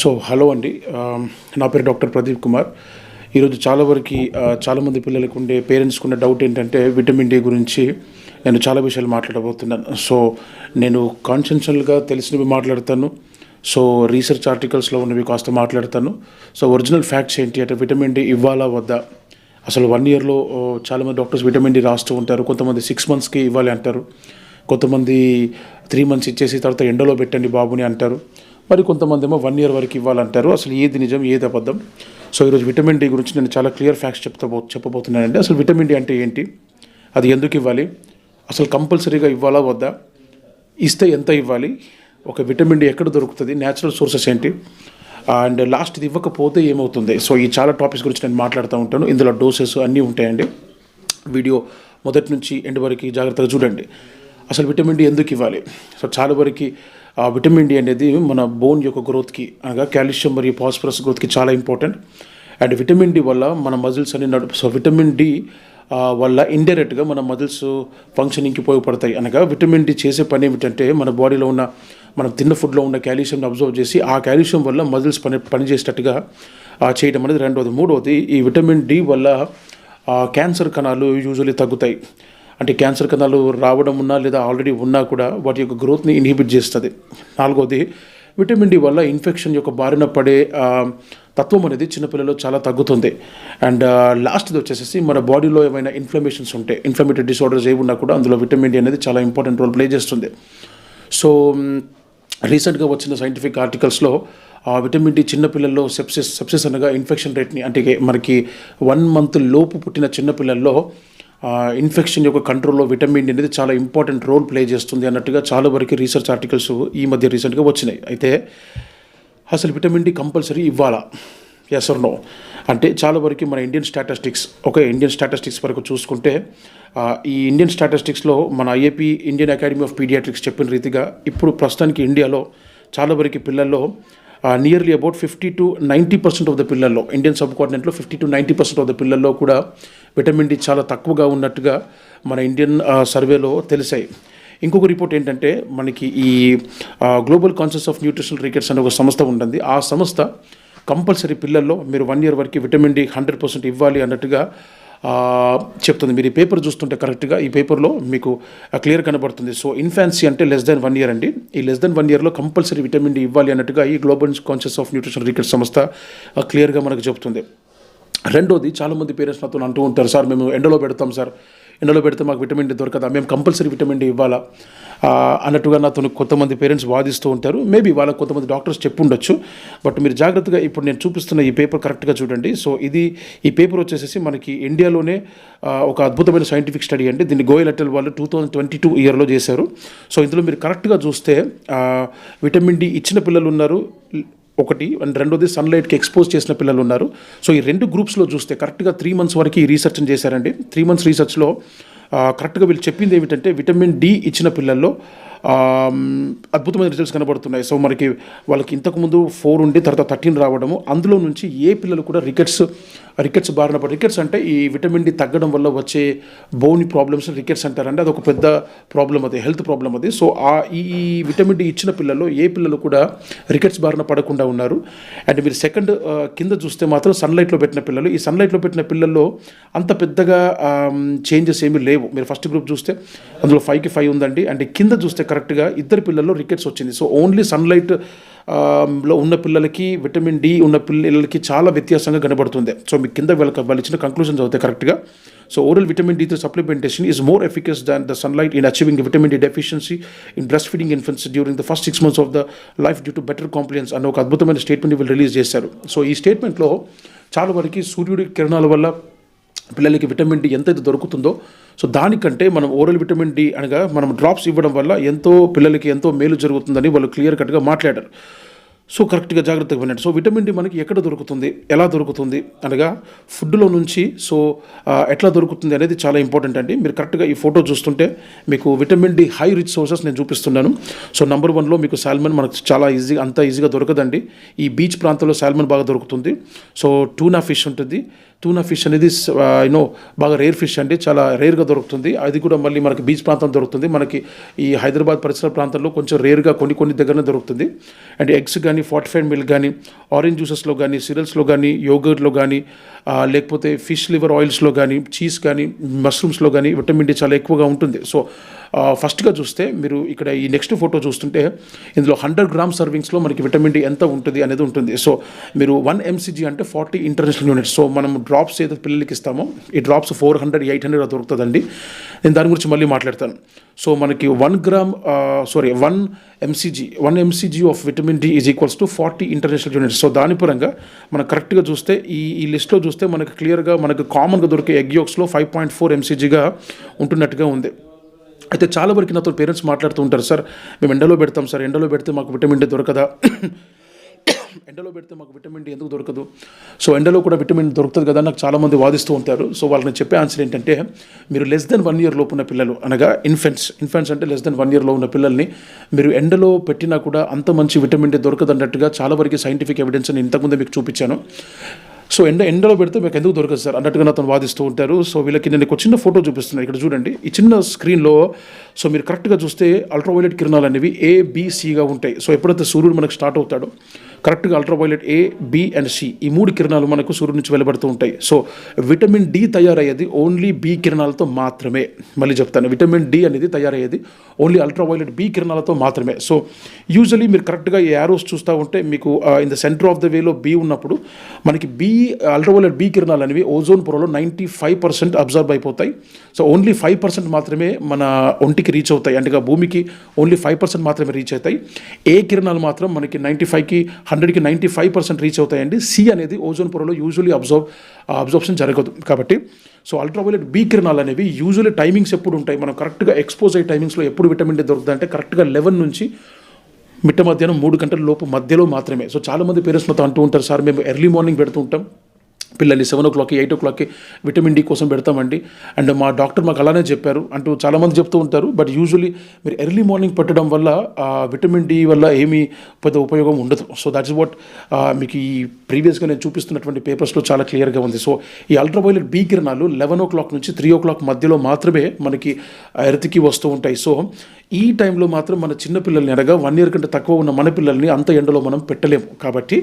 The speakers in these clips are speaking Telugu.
సో హలో అండి నా పేరు డాక్టర్ ప్రదీప్ కుమార్. ఈరోజు చాలా వరకు చాలామంది పిల్లలకు ఉండే పేరెంట్స్కి ఉన్న డౌట్ ఏంటంటే విటమిన్ డి గురించి నేను చాలా విషయాలు మాట్లాడబోతున్నాను. సో నేను కాన్షియన్షియల్గా తెలిసినవి మాట్లాడతాను. సో రీసెర్చ్ ఆర్టికల్స్లో ఉన్నవి కాస్త మాట్లాడతాను. సో ఒరిజినల్ ఫ్యాక్ట్స్ ఏంటి? అంటే విటమిన్ డి ఇవ్వాలా వద్దా? అసలు వన్ ఇయర్లో చాలామంది డాక్టర్స్ విటమిన్ డి రాస్తూ ఉంటారు. కొంతమంది సిక్స్ మంత్స్కి ఇవ్వాలి అంటారు. కొంతమంది త్రీ మంత్స్ ఇచ్చేసి తర్వాత ఎండలో పెట్టండి బాబుని అంటారు. మరి కొంతమంది ఏమో వన్ ఇయర్ వరకు ఇవ్వాలంటారు. అసలు ఏది నిజం ఏది అబద్ధం? సో ఈరోజు విటమిన్ డి గురించి నేను చాలా క్లియర్ ఫ్యాక్ట్స్ చెప్తా చెప్పబోతున్నానండి. అసలు విటమిన్ డి అంటే ఏంటి? అది ఎందుకు ఇవ్వాలి? అసలు కంపల్సరీగా ఇవ్వాలా వద్దా? ఇస్తే ఎంత ఇవ్వాలి? ఒక విటమిన్ డి ఎక్కడ దొరుకుతుంది? న్యాచురల్ సోర్సెస్ ఏంటి? అండ్ లాస్ట్ ఇది ఇవ్వకపోతే ఏమవుతుంది? సో ఈ చాలా టాపిక్స్ గురించి నేను మాట్లాడుతూ ఉంటాను. ఇందులో డోసెస్ అన్నీ ఉంటాయండి. వీడియో మొదటి నుంచి ఎండ్ వరకు జాగ్రత్తగా చూడండి. అసలు విటమిన్ డి ఎందుకు ఇవ్వాలి? సో చాలా వరకు ఆ విటమిన్ డి అనేది మన బోన్ యొక్క గ్రోత్కి అనగా కాల్షియం మరియు ఫాస్ఫరస్ గ్రోత్కి చాలా ఇంపార్టెంట్ అండ్ విటమిన్ డి వల్ల మన మజిల్స్ అన్ని నడుపు సో విటమిన్ డి వల్ల ఇండైరెక్ట్గా మన మజిల్స్ ఫంక్షనింగ్కి ఉపయోగపడతాయి. అనగా విటమిన్ డి చేసే పని ఏమిటంటే మన బాడీలో ఉన్న మనం తిన్న ఫుడ్లో ఉన్న కాల్షియంని అబ్జర్వ్ చేసి ఆ కాల్షియం వల్ల మజిల్స్ పని పనిచేసేటట్టుగా చేయడం అనేది రెండవది. మూడవది ఈ విటమిన్ డి వల్ల క్యాన్సర్ కణాలు యూజువల్లీ తగ్గుతాయి. అంటే క్యాన్సర్ కణాలు రావడం ఉన్నా లేదా ఆల్రెడీ ఉన్నా కూడా వాటి యొక్క గ్రోత్ని ఇన్హిబిట్ చేస్తుంది. నాలుగోది విటమిన్ డి వల్ల ఇన్ఫెక్షన్ యొక్క బారిన పడే తత్వం అనేది చిన్నపిల్లలు చాలా తగ్గుతుంది. అండ్ లాస్ట్ది వచ్చేసి మన బాడీలో ఏమైనా ఇన్ఫ్లమేషన్స్ ఉంటే ఇన్ఫ్లమేటరీ డిసార్డర్స్ ఏమున్నా కూడా అందులో విటమిన్ డి అనేది చాలా ఇంపార్టెంట్ రోల్ ప్లే చేస్తుంది. సో రీసెంట్గా వచ్చిన సైంటిఫిక్ ఆర్టికల్స్లో ఆ విటమిన్ డి చిన్నపిల్లల్లో సెప్సిస్ సెప్సిస్ అనగా ఇన్ఫెక్షన్ రేట్ని అంటే మనకి వన్ మంత్ లోపు పుట్టిన చిన్నపిల్లల్లో ఇన్ఫెక్షన్ యొక్క కంట్రోల్లో విటమిన్ డి అనేది చాలా ఇంపార్టెంట్ రోల్ ప్లే చేస్తుంది అన్నట్టుగా చాలా వరకు రీసెర్చ్ ఆర్టికల్స్ ఈ మధ్య రీసెంట్గా వచ్చినాయి. అయితే అసలు విటమిన్ డి కంపల్సరీ ఇవ్వాలా? ఎస్ నో అంటే చాలా వరకు మన ఇండియన్ స్టాటిస్టిక్స్ ఒక ఇండియన్ స్టాటిస్టిక్స్ వరకు చూసుకుంటే ఈ ఇండియన్ స్టాటిస్టిక్స్లో మన IAP Indian academy of paediatrics చెప్పిన రీతిగా ఇప్పుడు ప్రస్తుతానికి ఇండియాలో చాలా వరకు పిల్లల్లో nearly about fifty to ninety percent of the పిల్లల్లో ఇండియన్ సబ్ కాంటినెంట్లో fifty to ninety percent of the పిల్లల్లో కూడా విటమిన్ డి చాలా తక్కువగా ఉన్నట్టుగా మన ఇండియన్ సర్వేలో uh, తెలిసాయి. ఇంకొక రిపోర్ట్ ఏంటంటే మనకి ఈ global consensus of nutritional rickets అనే ఒక సంస్థ ఉంటుంది ఆ సంస్థ కంపల్సరీ పిల్లల్లో మీరు వన్ ఇయర్ వరకు విటమిన్ డి హండ్రెడ్ పర్సెంట్ ఇవ్వాలి అన్నట్టుగా చెప్తుంది. మీరు ఈ పేపర్ చూస్తుంటే కరెక్ట్గా ఈ పేపర్లో మీకు క్లియర్ కనబడుతుంది. సో ఇన్ఫాన్సీ అంటే లెస్ దెన్ వన్ ఇయర్ అండి. ఈ లెస్ దెన్ వన్ ఇయర్లో కంపల్సరీ విటమిన్ డి ఇవ్వాలి అన్నట్టుగా ఈ global conscious of nutrition rickets సంస్థ క్లియర్గా మనకు చెప్తుంది. రెండోది చాలామంది పేరెంట్స్ నాతో అంటూ ఉంటారు సార్ మేము ఎండలో పెడతాం సార్. ఎండలో పెడితే మాకు విటమిన్ డి దొరకదా? మేము కంపల్సరీ విటమిన్ డి ఇవ్వాలా? అన్నట్టుగా నాతో కొంతమంది పేరెంట్స్ వాదిస్తూ ఉంటారు. మేబీ వాళ్ళకి కొంతమంది డాక్టర్స్ చెప్పుండొచ్చు. బట్ మీరు జాగ్రత్తగా ఇప్పుడు నేను చూపిస్తున్న ఈ పేపర్ కరెక్ట్గా చూడండి. సో ఇది ఈ పేపర్ వచ్చేసేసి మనకి ఇండియాలోనే ఒక అద్భుతమైన సైంటిఫిక్ స్టడీ అండి. దీన్ని గోయల్ అటల్ వాళ్ళు టూ థౌజండ్ ట్వంటీ టూ ఇయర్లో చేశారు. సో ఇందులో మీరు కరెక్ట్గా చూస్తే విటమిన్ డి ఇచ్చిన పిల్లలు ఉన్నారు. ఒకటి అండ్ రెండోది సన్లైట్కి ఎక్స్పోజ్ చేసిన పిల్లలు ఉన్నారు. సో ఈ రెండు గ్రూప్స్లో చూస్తే కరెక్ట్గా త్రీ మంత్స్ వరకు ఈ రీసెర్చ్ చేశారండి. త్రీ మంత్స్ రీసెర్చ్లో కరెక్ట్గా వీళ్ళు చెప్పింది ఏమిటంటే విటమిన్ డి ఇచ్చిన పిల్లల్లో అద్భుతమైన రిజల్ట్స్ కనబడుతున్నాయి. సో మనకి వాళ్ళకి ఇంతకుముందు ఫోర్ ఉండి తర్వాత థర్టీన్ రావడము అందులో నుంచి ఏ పిల్లలు కూడా రికెట్స్ రికెట్స్ బారిన పడి రికెట్స్ అంటే ఈ విటమిన్ డి తగ్గడం వల్ల వచ్చే బోని ప్రాబ్లమ్స్ రికెట్స్ అంటారంటే అది ఒక పెద్ద ప్రాబ్లం అది హెల్త్ ప్రాబ్లం అది. సో ఆ ఈ ఈ విటమిన్ డి ఇచ్చిన పిల్లల్లో ఏ పిల్లలు కూడా రికెట్స్ బారిన పడకుండా ఉన్నారు. అండ్ మీరు సెకండ్ కింద చూస్తే మాత్రం సన్లైట్లో పెట్టిన పిల్లలు ఈ సన్లైట్లో పెట్టిన పిల్లల్లో అంత పెద్దగా చేంజెస్ ఏమీ లేవు. మీరు ఫస్ట్ గ్రూప్ చూస్తే అందులో ఫైవ్కి ఫైవ్ ఉందండి. అండ్ కింద చూస్తే కరెక్ట్గా ఇద్దరు పిల్లల్లో రికెట్స్ వచ్చింది. సో ఓన్లీ సన్లైట్లో ఉన్న పిల్లలకి విటమిన్ డి ఉన్న పిల్లలకి చాలా వ్యత్యాసంగా కనబడుతుంది. సో మీ కింద వెళ్ళక వాళ్ళు ఇచ్చిన కంక్లూజన్స్ అవుతాయి కరెక్ట్గా so oral vitamin D three supplementation is more efficacious than the sunlight in achieving vitamin D deficiency in breast feeding infants during the first six months of the life due to better compliance అన్న ఒక అద్భుతమైన స్టేట్మెంట్ వీళ్ళు రిలీజ్ చేశారు. సో ఈ స్టేట్మెంట్లో చాలా వరకు సూర్యుడి కిరణాల వల్ల పిల్లలకి విటమిన్ డి ఎంతైతే దొరుకుతుందో. సో దానికంటే మనం ఓరల్ విటమిన్ డి అనగా మనం డ్రాప్స్ ఇవ్వడం వల్ల ఎంతో పిల్లలకి ఎంతో మేలు జరుగుతుందని వాళ్ళు క్లియర్ కట్గా మాట్లాడారు. సో కరెక్ట్గా జాగ్రత్తగా వినండి. సో విటమిన్ డి మనకి ఎక్కడ దొరుకుతుంది? ఎలా దొరుకుతుంది? అనగా ఫుడ్లో నుంచి సో ఎట్లా దొరుకుతుంది అనేది చాలా ఇంపార్టెంట్ అండి. మీరు కరెక్ట్గా ఈ ఫోటో చూస్తుంటే మీకు vitamin D high rich sources నేను చూపిస్తున్నాను. సో నెంబర్ వన్లో మీకు సాల్మన్ మనకు చాలా ఈజీగా అంత ఈజీగా దొరకదండి. ఈ బీచ్ ప్రాంతంలో సాల్మన్ బాగా దొరుకుతుంది. సో టూనా ఫిష్ ఉంటుంది. టూనా ఫిష్ అనేది యూనో బాగా రేర్ ఫిష్ అండి. చాలా రేర్గా దొరుకుతుంది. అది కూడా మళ్ళీ మనకి బీచ్ ప్రాంతం దొరుకుతుంది. మనకి ఈ హైదరాబాద్ పరిసర ప్రాంతంలో కొంచెం రేర్గా కొన్ని కొన్ని దగ్గరనే దొరుకుతుంది. అండ్ ఎగ్స్ కానీ కానీ ఫార్టిఫైడ్ మిల్క్ కానీ ఆరెంజ్ జ్యూసెస్లో కానీ సిరల్స్లో కానీ యోగర్ట్లో కానీ లేకపోతే ఫిష్ లివర్ ఆయిల్స్లో కానీ చీజ్ కానీ మష్రూమ్స్లో కానీ విటమిన్ డి చాలా ఎక్కువగా ఉంటుంది. సో ఫస్ట్గా చూస్తే మీరు ఇక్కడ ఈ నెక్స్ట్ ఫోటో చూస్తుంటే ఇందులో హండ్రెడ్ గ్రామ్ సర్వింగ్స్లో మనకి విటమిన్ డి ఎంత ఉంటుంది అనేది ఉంటుంది. సో మీరు వన్ ఎంసీజీ అంటే ఫార్టీ ఇంటర్నేషనల్ యూనిట్స్ సో మనం డ్రాప్స్ ఏదో పిల్లలకి ఇస్తామో ఈ drops four hundred eight hundred దొరుకుతుందండి. నేను దాని గురించి మళ్ళీ మాట్లాడతాను. సో మనకి one gram sorry one MCG one MCG of vitamin D is equals to forty international units so దాని పరంగా మనం కరెక్ట్గా చూస్తే ఈ ఈ లిస్ట్లో చూస్తే మనకు క్లియర్గా మనకు కామన్గా దొరికే ఎగ్ యోక్స్లో ఫైవ్ పాయింట్ ఫోర్ ఎంసీజీగా ఉంటున్నట్టుగా ఉంది. అయితే చాలా వరకు నాతో పేరెంట్స్ మాట్లాడుతూ ఉంటారు సార్ మేము ఎండలో పెడతాం సార్. ఎండలో పెడితే మాకు విటమిన్ డి దొరకదా? ఎండలో పెడితే మాకు విటమిన్ డి ఎందుకు దొరకదు? సో ఎండలో కూడా విటమిన్ దొరుకుతుంది కదా నాకు చాలామంది వాదిస్తూ ఉంటారు. సో వాళ్ళని చెప్పే ఆన్సర్ ఏంటంటే మీరు లెస్ దెన్ వన్ ఇయర్ లోపు ఉన్న పిల్లలు అనగా ఇన్ఫెంట్స్ ఇన్ఫెంట్స్ అంటే లెస్ దెన్ వన్ ఇయర్లో ఉన్న పిల్లల్ని మీరు ఎండలో పెట్టినా కూడా అంత మంచి విటమిన్ డి దొరకదు అన్నట్టుగా చాలా వరకు సైంటిఫిక్ ఎవిడెన్స్ నేను ఇంతకుముందే మీకు చూపించాను. సో ఎండ ఎండలో పెడితే మీకు ఎందుకు దొరకదు సార్? అన్నట్టుగా అతను వాదిస్తూ ఉంటారు. సో వీళ్ళకి నేను ఒక చిన్న ఫోటో చూపిస్తున్నాను ఇక్కడ చూడండి. ఈ చిన్న స్క్రీన్లో సో మీరు కరెక్ట్గా చూస్తే అల్ట్రావైలెట్ కిరణాలు అనేవి ఏ ఉంటాయి. సో ఎప్పుడైతే సూర్యుడు మనకు స్టార్ట్ అవుతాడో కరెక్ట్గా ultraviolet A B and C ఈ మూడు కిరణాలు మనకు సూర్యుడు నుంచి వెలువడుతూ ఉంటాయి. సో విటమిన్ డి తయారయ్యేది ఓన్లీ బి కిరణాలతో మాత్రమే. మళ్ళీ చెప్తాను విటమిన్ డి అనేది తయారయ్యేది ఓన్లీ అల్ట్రావైలెట్ బి కిరణాలతో మాత్రమే. సో యూజువలీ మీరు కరెక్ట్గా ఈ యారోస్ చూస్తూ ఉంటే మీకు in the centre of the వేలో బి ఉన్నప్పుడు మనకి బి అల్ట్రావైలెట్ బి కిరణాలు అనేవి ఓజోన్ పొరలో నైంటీ ఫైవ్ పర్సెంట్ అబ్జర్వ్ అయిపోతాయి. సో ఓన్లీ ఫైవ్ పర్సెంట్ మాత్రమే మన ఒంటికి రీచ్ అవుతాయి. అంటే భూమికి ఓన్లీ ఫైవ్ పర్సెంట్ మాత్రమే రీచ్ అవుతాయి. ఏ కిరణాలు మాత్రం మనకి నైంటీ ఫైవ్కి హండ్రెడ్కి నైంటీ ఫైవ్ పర్సెంట్ రీచ్ అవుతాయండి. సి అనేది ఓజోన్ పొరలో యూజువలీ అబ్జర్వ్ అబ్జర్ప్షన్ జరగదు. కాబట్టి సో అల్ట్రావైలెట్ బి కిరణాలు అనేవి యూజువలీ టైమింగ్స్ ఎప్పుడు ఉంటాయి? మనం కరెక్ట్గా ఎక్స్పోజ్ అయ్యే టైమింగ్స్లో ఎప్పుడు విటమిన్ డి దొరుకుతుంది అంటే కరెక్ట్గా లెవెన్ నుంచి మిట్ట మధ్యాహ్నం మూడు గంటల లోపు మధ్యలో మాత్రమే. సో చాలామంది పేరెంట్స్ మొత్తం అంటూ ఉంటారు సార్ మేము ఎర్లీ మార్నింగ్ పెడుతూ ఉంటాం. పిల్లల్ని సెవెన్ ఓ క్లాక్కి ఎయిట్ ఓ క్లాక్కి విటమిన్ డి కోసం పెడతామండి. అండ్ మా డాక్టర్ మాకు అలానే చెప్పారు. అంటూ చాలామంది చెప్తూ ఉంటారు. బట్ యూజువలీ మీరు ఎర్లీ మార్నింగ్ పెట్టడం వల్ల విటమిన్ డి వల్ల ఏమీ పెద్ద ఉపయోగం ఉండదు. సో దాట్స్ వాట్ మీకు ఈ ప్రీవియస్గా నేను చూపిస్తున్నటువంటి పేపర్స్లో చాలా క్లియర్గా ఉంది. సో ఈ అల్ట్రావైలెట్ బీ కిరణాలు లెవెన్ ఓ క్లాక్ నుంచి త్రీ ఓ క్లాక్ మధ్యలో మాత్రమే మనకి ఎర్త్కి వస్తూ ఉంటాయి. సో ఈ టైంలో మాత్రం మన చిన్న పిల్లల్ని అనగా వన్ ఇయర్ కంటే తక్కువ ఉన్న మన పిల్లల్ని అంత ఎండలో మనం పెట్టలేము. కాబట్టి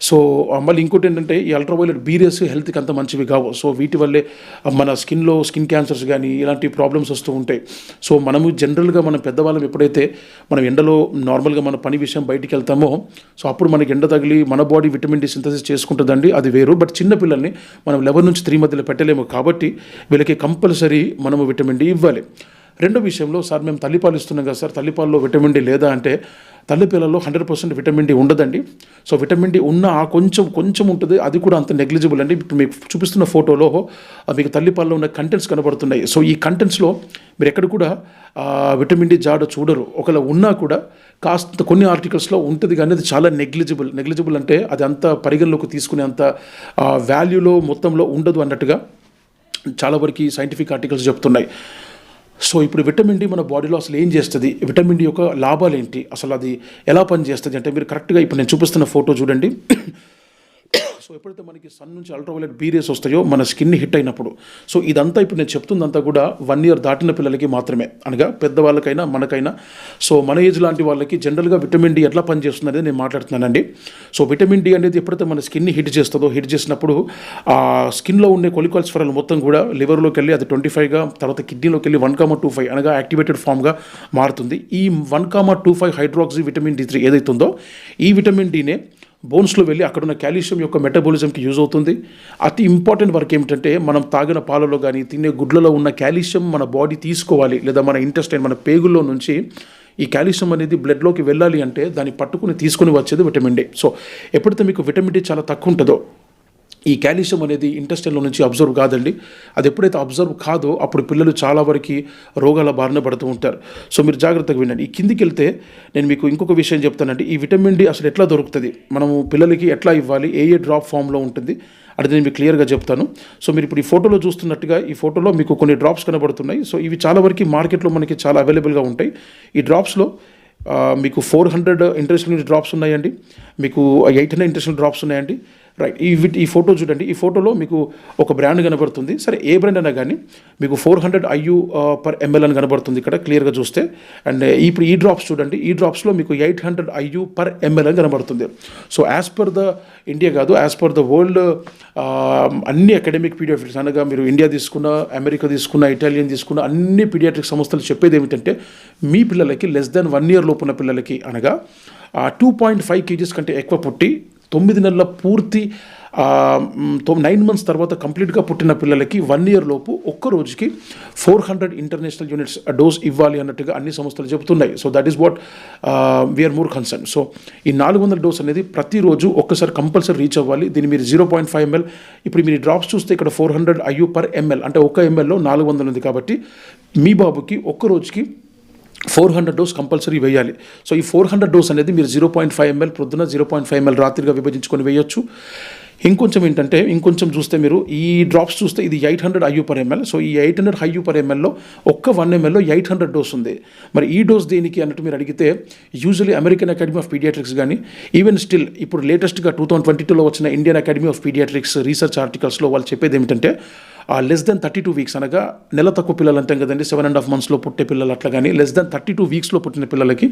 సో మళ్ళీ ఇంకోటి ఏంటంటే ఈ అల్ట్రావైలెట్ బీరియస్ హెల్త్కి అంత మంచివి కావు. సో వీటి వల్లే మన స్కిన్లో స్కిన్ క్యాన్సర్స్ కానీ ఇలాంటి ప్రాబ్లమ్స్ వస్తూ ఉంటాయి. సో మనము జనరల్గా మనం పెద్దవాళ్ళం ఎప్పుడైతే మనం ఎండలో నార్మల్గా మన పని విషయం బయటికి వెళ్తామో సో అప్పుడు మనకి ఎండ తగిలి మన బాడీ విటమిన్ డి సింథసిస్ చేసుకుంటుందండి. అది వేరు. బట్ చిన్న పిల్లల్ని మనం లెవెన్ నుంచి త్రీ మధ్యలో పెట్టలేము. కాబట్టి వీళ్ళకి కంపల్సరీ మనము విటమిన్ డి ఇవ్వాలి. రెండో విషయంలో సార్ మేము తల్లిపాలు ఇస్తున్నాం కదా సార్ తల్లిపాలలో విటమిన్ డి లేదా అంటే తల్లిపిల్లల్లో హండ్రెడ్ పర్సెంట్ విటమిన్ డి ఉండదండి. సో విటమిన్ డి ఉన్న ఆ కొంచెం కొంచెం ఉంటుంది అది కూడా అంత నెగ్లిజిబుల్ అండి. ఇప్పుడు మీకు చూపిస్తున్న ఫోటోలో మీకు తల్లిపాలలో ఉన్న కంటెంట్స్ కనబడుతున్నాయి. సో ఈ కంటెంట్స్లో మీరు ఎక్కడ కూడా విటమిన్ డి జాడ చూడరు. ఒకవేళ ఉన్నా కూడా కాస్త కొన్ని ఆర్టికల్స్లో ఉంటుంది కానీ అది చాలా నెగ్లిజిబుల్. నెగ్లిజిబుల్ అంటే అది అంత పరిగణలోకి తీసుకునే అంత వాల్యూలో మొత్తంలో ఉండదు అన్నట్టుగా చాలా వరకు సైంటిఫిక్ ఆర్టికల్స్ చెప్తున్నాయి. సో ఇప్పుడు విటమిన్ డి మన బాడీలో అసలు ఏం చేస్తుంది? విటమిన్ డి యొక్క లాభాలు ఏంటి? అసలు అది ఎలా పనిచేస్తుంది? అంటే మీరు కరెక్ట్గా ఇప్పుడు నేను చూపిస్తున్న ఫోటో చూడండి. సో ఎప్పుడైతే మనకి సన్ నుంచి అల్ట్రావైలెట్ బీ రేస్ వస్తాయో మన స్కిన్ హిట్ అయినప్పుడు. సో ఇదంతా ఇప్పుడు నేను చెప్తుందంతా కూడా వన్ ఇయర్ దాటిన పిల్లలకి మాత్రమే. అనగా పెద్దవాళ్ళకైనా మనకైనా. సో మన ఏజ్ లాంటి వాళ్ళకి జనరల్గా విటమిన్ డి ఎట్లా పనిచేస్తుంది అనేది నేను మాట్లాడుతున్నానండి. సో విటమిన్ డి అనేది ఎప్పుడైతే మన స్కిన్ని హిట్ చేస్తుందో హిట్ చేసినప్పుడు ఆ స్కిన్లో ఉండే కొలికాల్స్ఫరల్ మొత్తం కూడా లివర్లోకి వెళ్ళి అది ట్వంటీ ఫైవ్గా తర్వాత కిడ్నీలోకి వెళ్ళి వన్ కామా టూ ఫైవ్ అనగా యాక్టివేటెడ్ ఫామ్గా మారుతుంది. ఈ one comma two five hydroxy vitamin D three ఏదైతుందో ఈ విటమిన్ డినే బోన్స్లో వెళ్ళి అక్కడ ఉన్న కాల్షియం యొక్క మెటబాలిజంకి యూజ్ అవుతుంది. అతి ఇంపార్టెంట్ వర్క్ ఏమిటంటే మనం తాగిన పాలలో కానీ తినే గుడ్లలో ఉన్న కాల్షియం మన బాడీ తీసుకోవాలి లేదా మన ఇంటెస్టైన్ మన పేగుల్లో నుంచి ఈ కాల్షియం అనేది బ్లడ్లోకి వెళ్ళాలి అంటే దాన్ని పట్టుకుని తీసుకుని వచ్చేది విటమిన్ డి. సో ఎప్పుడైతే మీకు విటమిన్ డి చాలా తక్కువ ఉంటుందో ఈ కాల్షియం అనేది ఇంటెస్టైన్లో నుంచి అబ్జర్వ్ కాదండి. అది ఎప్పుడైతే అబ్జర్వ్ కాదో అప్పుడు పిల్లలు చాలా వరకు రోగాల బారిన పడుతూ ఉంటారు. సో మీరు జాగ్రత్తగా వినండి. ఈ కిందికి వెళ్తే నేను మీకు ఇంకొక విషయం చెప్తానండి. ఈ విటమిన్ డి అసలు ఎట్లా దొరుకుతుంది? మనము పిల్లలకి ఎట్లా ఇవ్వాలి? ఏ ఏ డ్రాప్ ఫామ్లో ఉంటుంది? అది నేను మీకు క్లియర్గా చెప్తాను. సో మీరు ఇప్పుడు ఈ ఫోటోలో చూస్తున్నట్టుగా ఈ ఫోటోలో మీకు కొన్ని డ్రాప్స్ కనబడుతున్నాయి. సో ఇవి చాలా వరకు మార్కెట్లో మనకి చాలా అవైలబుల్గా ఉంటాయి. ఈ డ్రాప్స్లో మీకు ఫోర్ హండ్రెడ్ ఇంటర్నేషనల్ డ్రాప్స్ ఉన్నాయండి. మీకు ఎయిట్ హండ్రెడ్ ఇంటర్నేషనల్ డ్రాప్స్ ఉన్నాయండి. రైట్ ఈ విట్- ఈ ఫోటో చూడండి. ఈ ఫోటోలో మీకు ఒక బ్రాండ్ కనబడుతుంది. సరే ఏ బ్రాండ్ అయినా కానీ మీకు four hundred IU per ML అని కనబడుతుంది ఇక్కడ క్లియర్గా చూస్తే. అండ్ uh, ఇప్పుడు ఈ డ్రాప్స్ చూడండి. ఈ డ్రాప్స్లో మీకు eight hundred IU per ML అని కనబడుతుంది. So as per the India కాదు యాజ్ పర్ ద వరల్డ్ అన్ని అకాడమిక్ పీడియాట్రిక్స్ అనగా మీరు ఇండియా తీసుకున్న అమెరికా తీసుకున్న ఇటాలియన్ తీసుకున్న అన్ని పీడియాట్రిక్ సంస్థలు చెప్పేది ఏమిటంటే మీ పిల్లలకి లెస్ దెన్ వన్ ఇయర్ లోపున్న పిల్లలకి అనగా టూ పాయింట్ ఫైవ్ కేజీస్ కంటే ఎక్కువ పుట్టి తొమ్మిది నెలల పూర్తి నైన్ మంత్స్ తర్వాత కంప్లీట్గా పుట్టిన పిల్లలకి వన్ ఇయర్ లోపు ఒక్క రోజుకి four hundred international units dose ఇవ్వాలి అన్నట్టుగా అన్ని సంస్థలు చెబుతున్నాయి. So that is what we are more concern so ఈ నాలుగు వందల డోస్ అనేది ప్రతిరోజు ఒక్కసారి కంపల్సరీ రీచ్ అవ్వాలి. దీన్ని మీరు జీరో పాయింట్ ఫైవ్ ఎంఎల్ ఇప్పుడు మీరు డ్రాప్స్ చూస్తే ఇక్కడ four hundred IU per ML అంటే ఒక ఎంఎల్లో నాలుగు వందలు ఉంది కాబట్టి మీ బాబుకి ఒక్క రోజుకి ఫోర్ హండ్రెడ్ డోస్ కంపల్సరీ వేయాలి. సో ఈ ఫోర్ హండ్రెడ్ డోస్ అనేది మీరు జీరో పాయింట్ ఫైవ్ ఎంఎల్ ప్రొద్దున జీరో పాయింట్ ఫైవ్ ఎంఎల్ రాత్రిగా విభజించుకొని వేయొచ్చు. ఇంకొంచెం ఏంటంటే ఇంకొంచెం చూస్తే మీరు ఈ డ్రాప్స్ చూస్తే ఇది eight hundred IU per ML so ఈ ఎయిట్ హండ్రెడ్ ఐయూ పర్ ఎంఎల్లో ఒక్క వన్ ఎంఎల్లో ఎయిట్ హండ్రెడ్ డోస్ ఉంది. మరి ఈ డోస్ దేనికి అన్నట్టు మీరు అడిగితే usually American academy of paediatrics కానీ ఈవెన్ స్టిల్ ఇప్పుడు లేటెస్ట్గా టూ థౌసండ్ ట్వంటీ టూలో వచ్చిన Indian academy of paediatrics research ఆర్టికల్స్లో వాళ్ళు చెప్పేది ఏమిటంటే ఆ less than thirty two weeks అనగా నెల తక్కువ పిల్లలు అంటాం కదండి సెవెన్ అండ్ హాఫ్ మంత్స్లో పుట్టే పిల్లలు అట్లా కానీ లెస్ దెన్ థర్టీ టూ వీక్స్లో పుట్టిన పిల్లలకి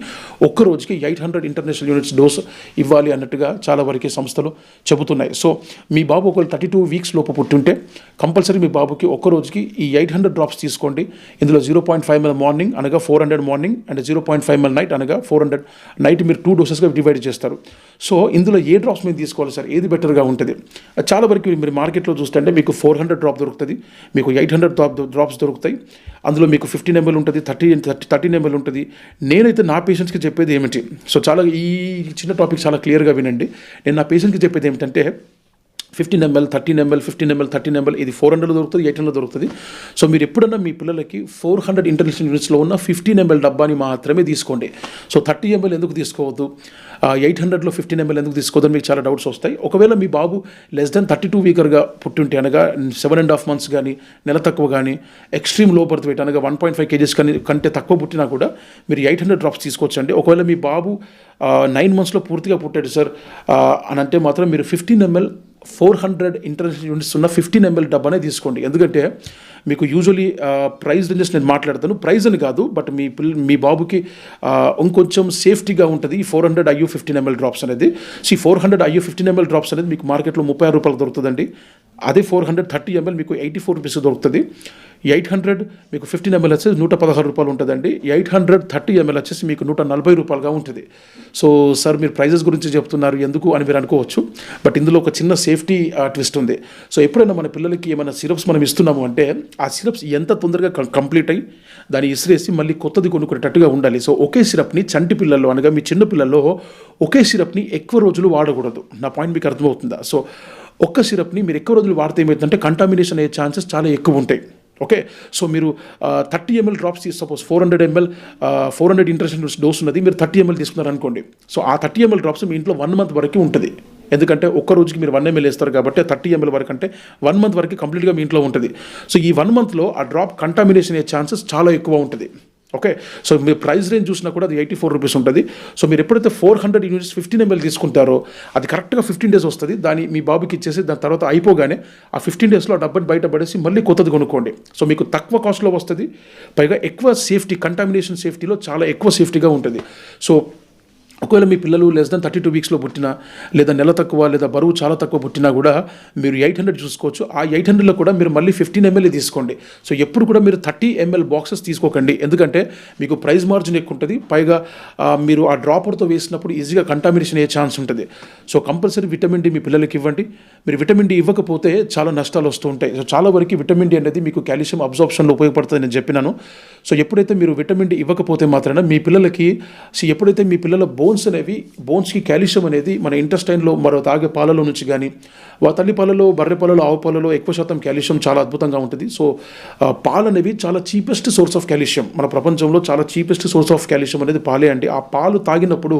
ఒక్క రోజుకి eight hundred international units dose ఇవ్వాలి అన్నట్టుగా చాలా వరకు సంస్థలు చెబుతున్నాయి. సో మీ బాబు ఒకవేళ థర్టీ టూ వీక్స్ లోపు పుట్టుంటే కంపల్సరీ మీ బాబుకి ఒక్క రోజుకి ఈ ఎయిట్ హండ్రెడ్ డ్రాప్స్ తీసుకోండి. ఇందులో zero point five ML morning అనగా four hundred morning and zero point five ML night అనగా ఫోర్ హండ్రెడ్ నైట్ మీరు టూ డోసెస్గా డివైడ్ చేస్తారు. సో ఇందులో ఏ డ్రాప్స్ మీరు తీసుకోవాలి సార్? ఏది బెటర్గా ఉంటుంది? చాలా వరకు మీరు మార్కెట్లో చూస్తుంటే మీకు ఫోర్ హండ్రెడ్ డ్రాప్ దొరుకుతుంది మీకు ఎయిట్ హండ్రెడ్ డ్రాప్ డ్రాప్స్ దొరుకుతాయి. అందులో మీకు ఫిఫ్టీన్ ఎంఎల్ ఉంటుంది థర్టీ థర్టీ థర్టీన్ ఎంఎల్ ఉంటుంది. నేనైతే నా పేషెంట్స్కి చెప్పేది ఏమిటి? సో చాలా ఈ చిన్న టాపిక్ చాలా క్లియర్గా వినండి. నేను నా పేషెంట్కి చెప్పేది ఏమిటంటే fifteen ML thirteen ML fifteen ML thirteen ML ఇది ఫోర్ హండ్రెడ్ దొరుకుతుంది ఎయిట్ హండ్రెడ్ దొరుకుతుంది. సో మీరు ఎప్పుడన్నా మీ పిల్లలకి ఫోర్ హండ్రెడ్ ఇంటర్నేషనల్ యూనిట్స్లో ఉన్న ఫిఫ్టీన్ ఎంఎల్ డబ్బాని మాత్రమే తీసుకోండి. సో థర్టీ ఎంఎల్ ఎందుకు తీసుకోవద్దు? ఎయిట్ హండ్రెడ్లో ఫిఫ్టీన్ ఎంఎల్ ఎందుకు తీసుకోవద్దని మీకు చాలా డౌట్స్ వస్తాయి. ఒకవేళ మీ బాబు లెస్ దెన్ థర్టీ టూ వీకర్గా పుట్టింటే అనగా సెవెన్ అండ్ హాఫ్ మంత్స్ కానీ నెల తక్కువ కానీ ఎక్స్ట్రీమ్లో బర్త్ వెయిట్ అనగా వన్ పాయింట్ ఫైవ్ కేజీస్ కానీ కంటే తక్కువ పుట్టినా కూడా మీరు ఎయిట్ హండ్రెడ్ డ్రాప్స్ తీసుకోవచ్చండి. ఒకవేళ మీ బాబు నైన్ మంత్స్లో పూర్తిగా పుట్టాడు సార్ అని అంటే మాత్రం మీరు fifteen ML four hundred international units ఉన్న ఫిఫ్టీన్ ఎంఎల్ డబ్బానే తీసుకోండి. ఎందుకంటే మీకు యూజువలీ ప్రైస్ రేంజెస్ నేను మాట్లాడతాను. ప్రైస్ అని కాదు బట్ మీ పిల్ మీ బాబుకి ఇంకొంచెం సేఫ్టీగా ఉంటుంది ఈ four hundred IU fifteen ML drops అనేది. సో ఈ four hundred IU fifteen ML drops అనేది మీకు మార్కెట్లో ముప్పై ఆరు రూపాయలు దొరుకుతుందండి. అదే ఫోర్ హండ్రెడ్ థర్టీ ఎంఎల్ మీకు ఎయిటీ ఫోర్ రూపీస్ దొరుకుతుంది. ఎయిట్ హండ్రెడ్ మీకు ఫిఫ్టీన్ ఎంఎల్ వచ్చేసి నూట పదహారు రూపాయలు ఉంటుందండి. ఎయిట్ హండ్రెడ్ థర్టీ ఎంఎల్ వచ్చేసి మీకు నూట నలభై రూపాయలుగా ఉంటుంది. సో సార్ మీరు ప్రైజెస్ గురించి చెప్తున్నారు ఎందుకు అని మీరు అనుకోవచ్చు. బట్ ఇందులో ఒక చిన్న సేఫ్టీ ట్విస్ట్ ఉంది. సో ఎప్పుడైనా మన పిల్లలకి ఏమైనా సిరప్స్ మనం ఇస్తున్నాము అంటే ఆ సిరప్స్ ఎంత తొందరగా కం- కంప్లీట్ అయ్యి దాన్ని ఇసిరేసి మళ్ళీ కొత్తది కొనుక్కునేటట్టుగా ఉండాలి. సో ఒకే సిరప్ని చంటి పిల్లల్లో అనగా మీ చిన్న పిల్లల్లో ఒకే సిరప్ని ఎక్కువ రోజులు వాడకూడదు. నా పాయింట్ మీకు అర్థమవుతుందా? సో ఒక్క సిరప్ని మీరు ఎక్కువ రోజులు వాడితే ఏమవుతుందంటే కంటామినేషన్ అయ్యే ఛాన్సెస్ చాలా ఎక్కువ ఉంటాయి. ఓకే సో మీరు థర్టీ ఎంఎల్ డ్రాప్స్ తీసి suppose four hundred ML four hundred international dose ఉన్నది మీరు థర్టీ ఎంఎల్ తీసుకున్నారు అనుకోండి. సో ఆ థర్టీ ఎంఎల్ డ్రాప్స్ మీ ఇంట్లో వన్ మంత్ వరకు ఉంటుంది. ఎందుకంటే ఒక్క రోజుకి మీరు వన్ ఎంఎల్ వేస్తారు కాబట్టి థర్టీ ఎంఎల్ వరకు అంటే వన్ మంత్ వరకు కంప్లీట్గా మీ ఇంట్లో ఉంటుంది. సో ఈ వన్ మంత్లో ఆ డ్రాప్ కంటామినేషన్ అయ్యే ఛాన్సెస్ చాలా ఎక్కువ ఉంటుంది. ఓకే సో మీరు ప్రైస్ రేంజ్ చూసినా కూడా అది ఎయిటీ ఫోర్ రూపీస్ ఉంటుంది. సో మీరు ఎప్పుడైతే four hundred units fifteen ML తీసుకుంటారో అది కరెక్ట్గా ఫిఫ్టీన్ డేస్ వస్తుంది. దాన్ని మీ బాబుకి ఇచ్చేసి దాని తర్వాత అయిపోగానే ఆ ఫిఫ్టీన్ డేస్లో ఆ డబ్బని బయట పడేసి మళ్ళీ కొత్తది కొనుక్కోండి. సో మీకు తక్కువ కాస్ట్లో వస్తుంది. పైగా ఎక్కువ సేఫ్టీ కంటామినేషన్ సేఫ్టీలో చాలా ఎక్కువ సేఫ్టీగా ఉంటుంది. సో ఒకవేళ మీ పిల్లలు లెస్ దెన్ థర్టీ టూ వీక్స్లో పుట్టినా లేదా నెల తక్కువ లేదా బరువు చాలా తక్కువ పుట్టినా కూడా మీరు ఎయిట్ హండ్రెడ్ చూసుకోవచ్చు. ఆ ఎయిట్ హండ్రెడ్లో కూడా మీరు మళ్ళీ ఫిఫ్టీన్ ఎంఎల్ తీసుకోండి. సో ఎప్పుడు కూడా మీరు థర్టీ ఎంఎల్ బాక్సెస్ తీసుకోకండి. ఎందుకంటే మీకు ప్రైస్ మార్జిన్ ఎక్కువ ఉంటుంది. పైగా మీరు ఆ డ్రాపర్తో వేసినప్పుడు ఈజీగా కంటామినేషన్ అయ్యే ఛాన్స్ ఉంటుంది. సో కంపల్సరీ విటమిన్ డి మీ పిల్లలకి ఇవ్వండి. మీరు విటమిన్ డి ఇవ్వకపోతే చాలా నష్టాలు వస్తూ ఉంటాయి. సో చాలా వరకు విటమిన్ డి అనేది మీకు కాల్షియం అబ్జార్ప్షన్లో ఉపయోగపడుతుంది నేను చెప్పినాను. సో ఎప్పుడైతే మీరు విటమిన్ డి ఇవ్వకపోతే మాత్రమే మీ పిల్లలకి సో ఎప్పుడైతే మీ పిల్లల బోన్స్ అనేవి బోన్స్కి కాల్షియం అనేది మన ఇంటెస్టైన్లో మరో తాగే పాలలో నుంచి కానీ వా తల్లి పాలలో బర్రె పాలలో ఆవు పాలలో ఎక్కువ శాతం కాల్షియం చాలా అద్భుతంగా ఉంటుంది. సో పాలు అనేవి చాలా చీపెస్ట్ సోర్స్ ఆఫ్ కాల్షియం. మన ప్రపంచంలో చాలా చీపెస్ట్ సోర్స్ ఆఫ్ కాల్షియం అనేది పాలే అండి. ఆ పాలు తాగినప్పుడు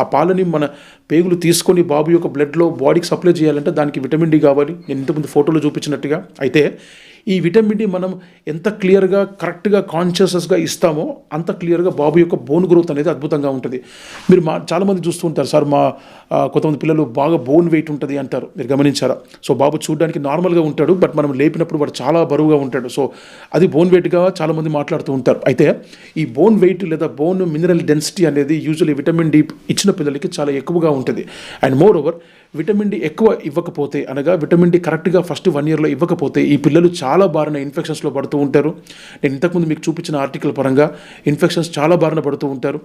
ఆ పాలని మన పేగులు తీసుకొని బాబు యొక్క బ్లడ్లో బాడీకి సప్లై చేయాలంటే దానికి విటమిన్ డి కావాలి. నేను ఇంతకుముందు ఫోటోలో చూపించినట్టుగా. అయితే ఈ విటమిన్ డి మనం ఎంత క్లియర్గా కరెక్ట్గా కాన్షియస్గా ఇస్తామో అంత క్లియర్గా బాబు యొక్క బోన్ గ్రోత్ అనేది అద్భుతంగా ఉంటుంది. మీరు మా చాలామంది చూస్తూ ఉంటారు సార్ మా కొంతమంది పిల్లలు బాగా బోన్ వెయిట్ ఉంటుంది అంటారు. మీరు గమనించారా? సో బాబు చూడడానికి నార్మల్గా ఉంటాడు బట్ మనం లేపినప్పుడు వాడు చాలా బరువుగా ఉంటాడు. సో అది బోన్ వెయిట్గా చాలామంది మాట్లాడుతూ ఉంటారు. అయితే ఈ బోన్ వెయిట్ లేదా బోన్ మినరల్ డెన్సిటీ అనేది యూజువల్లీ విటమిన్ డి ఇచ్చిన పిల్లలకి చాలా ఎక్కువగా ఉంటుంది. And moreover vitamin D ఎక్కువ ఇవ్వకపోతే అనగా విటమిన్ డి కరెక్ట్గా ఫస్ట్ వన్ ఇయర్లో ఇవ్వకపోతే ఈ పిల్లలు చాలా బారిన ఇన్ఫెక్షన్స్లో పడుతూ ఉంటారు. నేను ఇంతకుముందు మీకు చూపించిన ఆర్టికల్ పరంగా ఇన్ఫెక్షన్స్ చాలా బారిన పడుతూ ఉంటారు.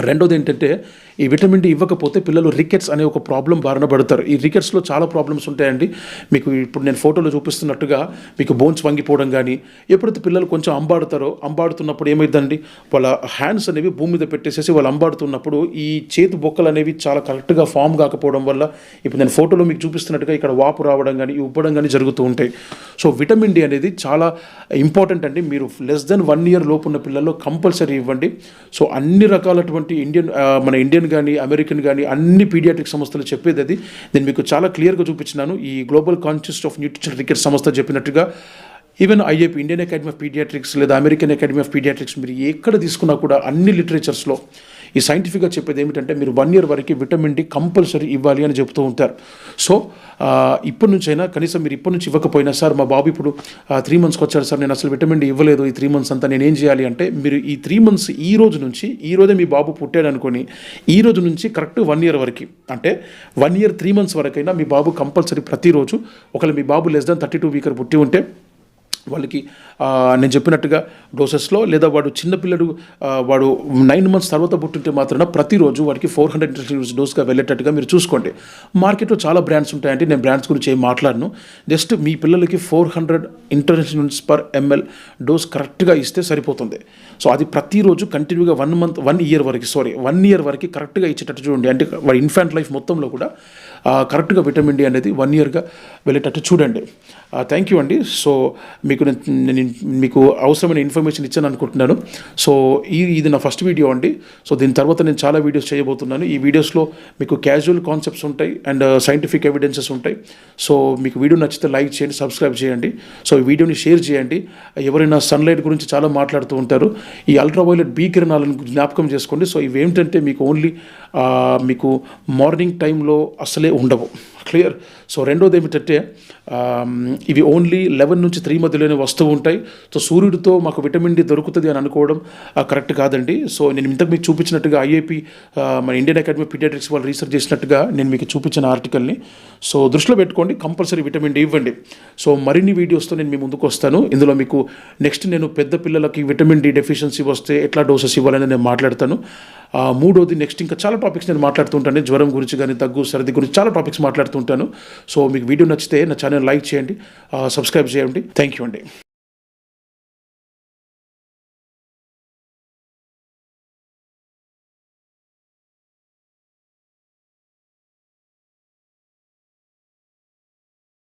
రెండోది ఏంటంటే ఈ విటమిన్ డి ఇవ్వకపోతే పిల్లలు రికెట్స్ అనే ఒక ప్రాబ్లం బారిన పడతారు. ఈ రికెట్స్లో చాలా ప్రాబ్లమ్స్ ఉంటాయండి. మీకు ఇప్పుడు నేను ఫోటోలో చూపిస్తున్నట్టుగా మీకు బోన్స్ వంగిపోవడం కానీ ఎప్పుడైతే పిల్లలు కొంచెం అంబాడుతారో అంబాడుతున్నప్పుడు ఏమైందండి? వాళ్ళ హ్యాండ్స్ అనేవి భూమి మీద పెట్టేసేసి వాళ్ళు అంబాడుతున్నప్పుడు ఈ చేతి బొక్కలు అనేవి చాలా కరెక్ట్గా ఫామ్ కాకపోవడం వల్ల ఇప్పుడు నేను ఫోటోలో మీకు చూపిస్తున్నట్టుగా ఇక్కడ వాపు రావడం కానీ ఉబ్బడం కానీ జరుగుతూ ఉంటాయి. సో విటమిన్ డి అనేది చాలా ఇంపార్టెంట్ అండి. మీరు లెస్ దెన్ వన్ ఇయర్ లోపు ఉన్న పిల్లల్లో కంపల్సరీ ఇవ్వండి. సో అన్ని రకాలటువంటి ఇండియన్ మన ఇండియన్ కానీ అమెరికన్ కానీ అన్ని పీడియాట్రిక్ సంస్థలు చెప్పేది అది. నేను మీకు చాలా క్లియర్గా చూపించినాను. ఈ global conscious of nutrition cricket సంస్థ చెప్పినట్టుగా even IAP Indian academy of paediatrics లేదా అమెరికన్ అకాడమీ ఆఫ్ పీడియాట్రిక్స్ మీరు ఎక్కడ తీసుకున్నా కూడా అన్ని లిటరేచర్స్లో ఈ సైంటిఫిక్గా చెప్పేది ఏమిటంటే మీరు వన్ ఇయర్ వరకు విటమిన్ డి కంపల్సరీ ఇవ్వాలి అని చెప్తూ ఉంటారు. సో ఇప్పటి నుంచైనా అయినా కనీసం మీరు ఇప్పటి నుంచి ఇవ్వకపోయినా సార్ మా బాబు ఇప్పుడు త్రీ మంత్స్కి వచ్చాడు సార్ నేను అసలు విటమిన్ డి ఇవ్వలేదు ఈ త్రీ మంత్స్ అంతా నేను ఏం చేయాలి అంటే మీరు ఈ త్రీ మంత్స్ ఈ రోజు నుంచి ఈ రోజే మీ బాబు పుట్టాడు అనుకొని ఈ రోజు నుంచి కరెక్ట్ వన్ ఇయర్ వరకు అంటే వన్ ఇయర్ త్రీ మంత్స్ వరకైనా మీ బాబు కంపల్సరీ ప్రతిరోజు ఒకవేళ మీ బాబు less than thirty two weeker పుట్టి ఉంటే వాళ్ళకి నేను చెప్పినట్టుగా డోసెస్లో లేదా వాడు చిన్నపిల్లడు వాడు నైన్ మంత్స్ తర్వాత పుట్టింటే మాత్రం ప్రతిరోజు వాడికి ఫోర్ హండ్రెడ్ ఇంటర్వ్యూస్ డోస్గా వెళ్ళేటట్టుగా మీరు చూసుకోండి. మార్కెట్లో చాలా బ్రాండ్స్ ఉంటాయంటే నేను బ్రాండ్స్ గురించి ఏం మాట్లాడను. జస్ట్ మీ పిల్లలకి four hundred internationals per ML dose కరెక్ట్గా ఇస్తే సరిపోతుంది. సో అది ప్రతిరోజు కంటిన్యూగా వన్ మంత్ వన్ ఇయర్ వరకు సారీ వన్ ఇయర్ వరకు కరెక్ట్గా ఇచ్చేటట్టు చూడండి. అంటే వాడి ఇన్ఫాంట్ లైఫ్ మొత్తంలో కూడా కరెక్ట్గా విటమిన్ డి అనేది వన్ ఇయర్గా వెళ్ళేటట్టు చూడండి. థ్యాంక్ యూ అండి. సో మీకు నేను మీకు అవసరమైన ఇన్ఫర్మేషన్ ఇచ్చాను అనుకుంటున్నాను. సో ఈ ఇది నా ఫస్ట్ వీడియో అండి. సో దీని తర్వాత నేను చాలా వీడియోస్ చేయబోతున్నాను. ఈ వీడియోస్లో మీకు క్యాజువల్ కాన్సెప్ట్స్ ఉంటాయి అండ్ సైంటిఫిక్ ఎవిడెన్సెస్ ఉంటాయి. సో మీకు వీడియో నచ్చితే లైక్ చేయండి సబ్స్క్రైబ్ చేయండి. సో ఈ వీడియోని షేర్ చేయండి. ఎవరైనా సన్లైట్ గురించి చాలా మాట్లాడుతూ ఉంటారు. ఈ అల్ట్రావైలెట్ బీ కిరణాలను జ్ఞాపకం చేసుకోండి. సో ఇవి ఏంటంటే మీకు ఓన్లీ మీకు మార్నింగ్ టైంలో అసలే ఉండవు. క్లియర్ సో రెండోది ఏమిటంటే um, ఇవి ఓన్లీ లెవెన్ నుంచి త్రీ మధ్యలోనే వస్తూ ఉంటాయి. సో సూర్యుడితో మాకు విటమిన్ డి దొరుకుతుంది అని అనుకోవడం కరెక్ట్ కాదండి. సో నేను ఇంతకు మీకు చూపించినట్టుగా ఐఏపీ మన ఇండియన్ అకాడమీ పీడియాట్రిక్స్ వాళ్ళు రీసెర్చ్ చేసినట్టుగా నేను మీకు చూపించిన ఆర్టికల్ని సో దృష్టిలో పెట్టుకోండి కంపల్సరీ విటమిన్ డి ఇవ్వండి. సో మరిన్ని వీడియోస్తో నేను మీ ముందుకు వస్తాను. ఇందులో మీకు నెక్స్ట్ నేను పెద్ద పిల్లలకి విటమిన్ డి డెఫిషియన్సీ వస్తే ఎట్లా డోసెస్ ఇవ్వాలని నేను మాట్లాడతాను. మూడోది నెక్స్ట్ ఇంకా చాలా టాపిక్స్ నేను మాట్లాడుతుంటాను జ్వరం గురించి కానీ దగ్గు సర్ది గురించి చాలా టాపిక్స్ మాట్లాడుతుంటాను సో మీకు వీడియో నచ్చితే నా ఛానల్ లైక్ చేయండి. సబ్స్క్రైబ్ చేయండి. థ్యాంక్ యూ అండి.